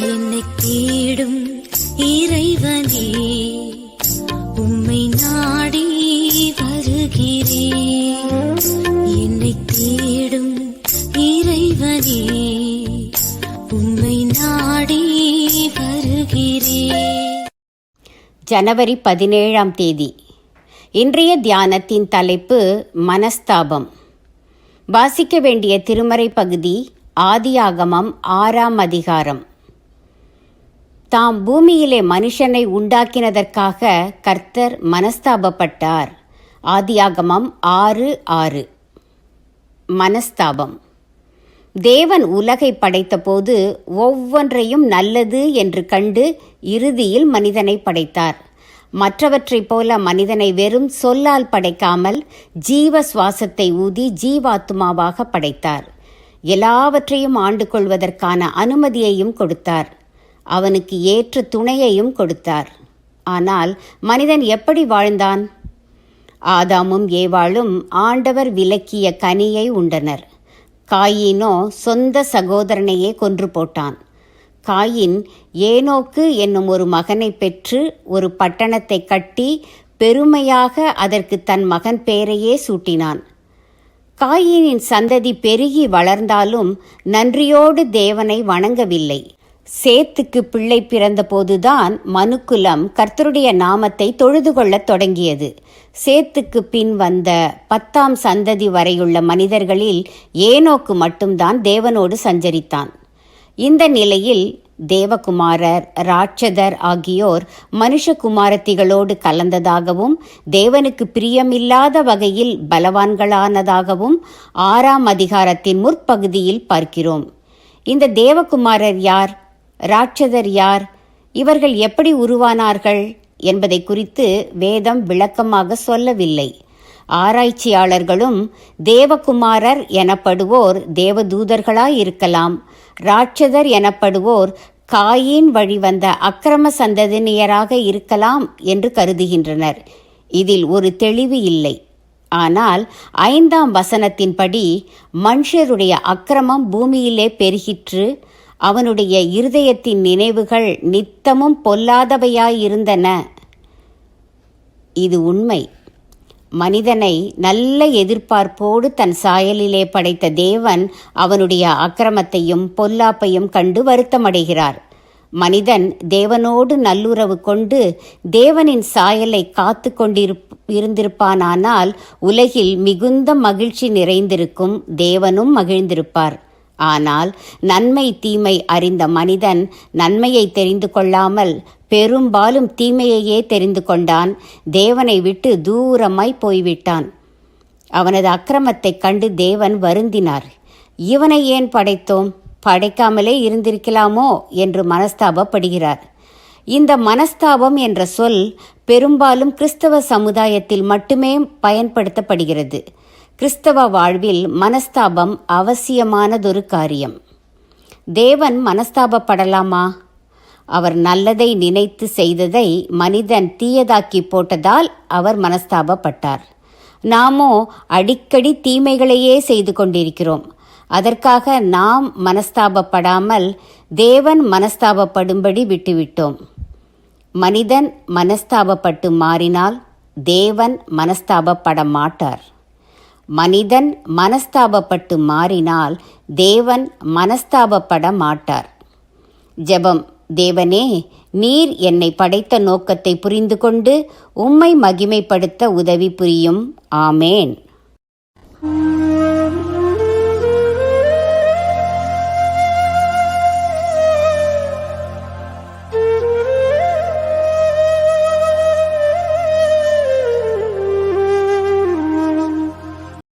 என்னை தேடும் இறைவனே உம்மை நாடி வருகிறேன் என்னை தேடும் இறைவனே உம்மை நாடி வருகிறேன் ஜனவரி பதினேழாம் தேதி. இன்றைய தியானத்தின் தலைப்பு மனஸ்தாபம். வாசிக்க வேண்டிய திருமறை பகுதி ஆதியாகமம் ஆறாம் அதிகாரம். தாம் பூமியிலே மனுஷனை உண்டாக்கினதற்காக கர்த்தர் மனஸ்தாபப்பட்டார். ஆதியாகமம் ஆறு ஆறு. மனஸ்தாபம். தேவன் உலகை படைத்தபோது ஒவ்வொன்றையும் நல்லது என்று கண்டு இறுதியில் மனிதனை படைத்தார். மற்றவற்றைப் போல மனிதனை வெறும் சொல்லால் படைக்காமல் ஜீவ சுவாசத்தை ஊதி ஜீவாத்மாவாக படைத்தார். எல்லாவற்றையும் ஆண்டு கொள்வதற்கான அனுமதியையும் கொடுத்தார். அவனுக்கு ஏற்ற துணையையும் கொடுத்தார். ஆனால் மனிதன் எப்படி வாழ்ந்தான்? ஆதாமும் ஏவாளும் ஆண்டவர் விலக்கிய கனியை உண்டனர். காயினோ சொந்த சகோதரனையே கொன்று போட்டான். காயின் ஏனோக்கு என்னும் ஒரு மகனை பெற்று ஒரு பட்டணத்தை கட்டி பெருமையாக அதற்கு தன் மகன் பெயரையே சூட்டினான். காயினின் சந்ததி பெருகி வளர்ந்தாலும் நன்றியோடு தேவனை வணங்கவில்லை. சேத்துக்கு பிள்ளை பிறந்தபோதுதான் மனுக்குலம் கர்த்தருடைய நாமத்தை தொழுது கொள்ளத் தொடங்கியது. சேத்துக்கு பின் வந்த பத்தாம் சந்ததி வரையுள்ள மனிதர்களில் ஏனோக்கு மட்டும்தான் தேவனோடு சஞ்சரித்தான். இந்த நிலையில் தேவகுமாரர் ராட்சதர் ஆகியோர் மனுஷகுமாரத்திகளோடு கலந்ததாகவும் தேவனுக்கு பிரியமில்லாத வகையில் பலவான்களானதாகவும் ஆறாம் அதிகாரத்தின் முற்பகுதியில் பார்க்கிறோம். இந்த தேவகுமாரர் யார்? ராட்சதர் யார்? இவர்கள் எப்படி உருவானார்கள்? என்பதை குறித்து வேதம் விளக்கமாக சொல்லவில்லை. ஆராய்ச்சியாளர்களும் தேவகுமாரர் எனப்படுவோர் தேவதூதர்களாயிருக்கலாம். ராட்சதர் எனப்படுவோர் காயின் வழிவந்த அக்கிரம சந்ததியினராக இருக்கலாம் என்று கருதுகின்றனர். இதில் ஒரு தெளிவு இல்லை. ஆனால் ஐந்தாம் வசனத்தின்படி மனுஷருடைய அக்கிரமம் பூமியிலே பெருகிற்று அவனுடைய இருதயத்தின் நினைவுகள் நித்தமும் பொல்லாதவையாயிருந்தன. இது உண்மை. மனிதனை நல்ல எதிர்பார்ப்போடு தன் சாயலிலே படைத்த தேவன் அவனுடைய அக்கிரமத்தையும் பொல்லாப்பையும் கண்டு வருத்தமடைகிறார். மனிதன் தேவனோடு நல்லுறவு கொண்டு தேவனின் சாயலை காத்து இருந்திருப்பானானால் உலகில் மிகுந்த மகிழ்ச்சி நிறைந்திருக்கும் தேவனும் மகிழ்ந்திருப்பார். ஆனால் நன்மை தீமை அறிந்த மனிதன் நன்மையை தெரிந்து கொள்ளாமல் பெரும்பாலும் தீமையையே தெரிந்து கொண்டான். தேவனை விட்டு தூரமாய் போய்விட்டான். அவனது அக்கிரமத்தைக் கண்டு தேவன் வருந்தினார். இவனை ஏன் படைத்தோம்? படைக்காமலே இருந்திருக்கலாமோ? என்று மனஸ்தாபப்படுகிறார். இந்த மனஸ்தாபம் என்ற சொல் பெரும்பாலும் கிறிஸ்தவ சமுதாயத்தில் மட்டுமே பயன்படுத்தப்படுகிறது. கிறிஸ்தவ வாழ்வில் மனஸ்தாபம் அவசியமானதொரு காரியம். தேவன் மனஸ்தாபப்படலாமா? அவர் நல்லதை நினைத்து செய்ததை மனிதன் தீயதாக்கி போட்டதால் அவர் மனஸ்தாபப்பட்டார். நாமோ அடிக்கடி தீமைகளையே செய்து கொண்டிருக்கிறோம். அதற்காக நாம் மனஸ்தாபப்படாமல் தேவன் மனஸ்தாபப்படும்படி விட்டுவிட்டோம். மனிதன் மனஸ்தாபப்பட்டு மாறினால் தேவன் மனஸ்தாபப்பட மாட்டார் மனிதன் மனஸ்தாபப்பட்டு மாறினால் தேவன் மனஸ்தாபப்பட மாட்டார். ஜெபம் தேவனே நீர் என்னை படைத்த நோக்கத்தை புரிந்து கொண்டு உம்மை மகிமைப்படுத்த உதவி புரியும். ஆமேன்.